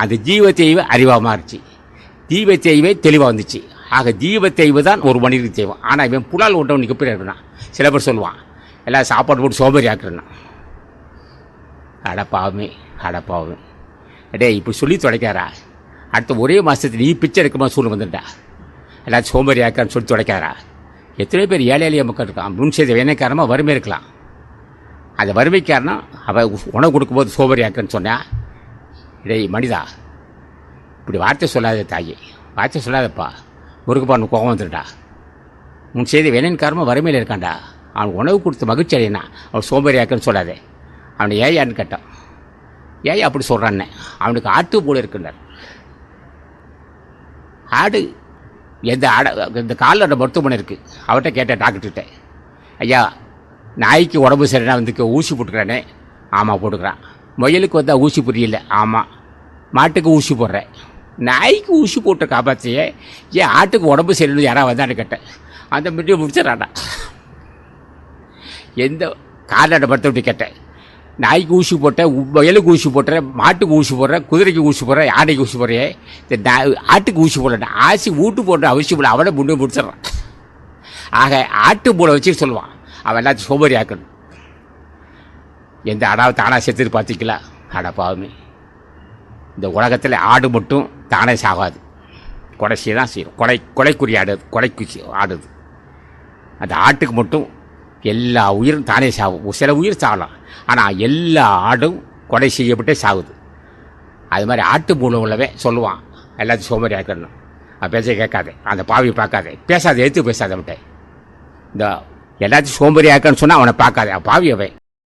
அந்த ஜீவத்தெய்வ அறிவாக மாறிச்சு. தீபத்தெய்வே தெளிவாக வந்துச்சு. ஆக ஜீவத்தெய்வு தான் ஒரு மனிதனுக்கு தெய்வம். ஆனால் இவன் புலால் ஒன்றவனுக்கு எப்படி இருக்கணும் சில பேர் சொல்லுவான் எல்லாம் சாப்பாடு போட்டு சோம்பேறி ஆக்குறேன்னா. அடப்பாவுமே அடப்பாவுமே அடே இப்படி சொல்லி தொலைக்காரா அடுத்த ஒரே மாதத்துல நீ பிச்சை எடுக்கமா சூழ்நிலை வந்துட்டா. எல்லாத்தையும் சோம்பேறி ஆக்கான்னு சொல்லி தொலைக்காரா எத்தனை பேர் ஏழை எளிய மக்கள் இருக்கான் முன் செய்த வேணைக்காரமாக வறுமை இருக்கலாம். அந்த வறுமை காரணம் அவள் உணவு கொடுக்கும்போது சோம்பேறி ஆக்குன்னு சொன்னேன் டேய் மனிதா. இப்படி வார்த்தை சொல்லாத தாயி. வார்த்தை சொல்லாதப்பா. முருகப்பான்னு கோபம் வந்துருடா. உன் செய்தி வேணின் காரணமாக வறுமையில் இருக்கான்டா. அவனுக்கு உணவு கொடுத்து மகிழ்ச்சி அடையினா அவன் சோம்பேறியாக்குன்னு சொல்லாதே. அவனை ஏயான்னு கேட்டான். ஏய் அப்படி சொல்கிறான்னு அவனுக்கு ஆட்டு போல இருக்குன்னார் ஆடு எந்த ஆட இந்த காலில் மருத்துவமனை இருக்குது அவர்கிட்ட கேட்டேன் டாக்டர்கிட்ட ஐயா நாய்க்கு உடம்பு சரினா வந்து ஊசி போட்டுக்கிறானே. ஆமாம் போட்டுக்கிறான். முயலுக்கு வந்தால் ஊசி புரியல. ஆமாம் மாட்டுக்கு ஊசி போடுறேன். நாய்க்கு ஊசி போட்டு காப்பாற்றியே ஏன் ஆட்டுக்கு உடம்பு சரியில்லை யாராவது வந்தான்னு கேட்டேன். அந்த மீட்டிங் முடிச்சிடறாடா எந்த கால்நடை படுத்த விட்டு கேட்டேன். நாய்க்கு ஊசி போட்டேன் வயலுக்கு ஊசி போட்டுறேன் மாட்டுக்கு ஊசி போடுறேன் குதிரைக்கு ஊசி போடுறேன் யானைக்கு ஊசி போடுறேன். இந்த ஆட்டுக்கு ஊசி போடட்டேன் ஆசி ஊட்டு போடுற அவசியம் இல்லை அவனை முன்னே முடிச்சிடறான். ஆக ஆட்டு மூளை வச்சு சொல்லுவான் அவன் எல்லாத்தையும் சோம்பேறி ஆக்கணும் எந்த அடாவை தானா செத்துட்டு பார்த்தீங்களா அட பாவமே இந்த உலகத்தில் ஆடு மட்டும் தானே சாகாது. கொடைசியை தான் செய்யும் கொலை கொலைக்குறி ஆடுது கொலைக்குச்சி ஆடுது. அந்த ஆட்டுக்கு மட்டும் எல்லா உயிரும் தானே சாகும். சில உயிர் சாகலாம். ஆனால் எல்லா ஆடும் கொலை செய்யப்பட்டே சாகுது. அது மாதிரி ஆட்டு மூலம் உள்ளவே சொல்லுவான். எல்லாத்தையும் சோம்பேறி ஆக்கணும் அவன் கேட்காது கேட்காதே. அந்த பாவி பார்க்காதே. பேசாத எடுத்து பேசாத விட்டேன் இந்த எல்லாத்தையும் சோம்பேறி ஆக்கன்னு சொன்னால் அவனை பார்க்காதே. அவன் பாவி அவன்.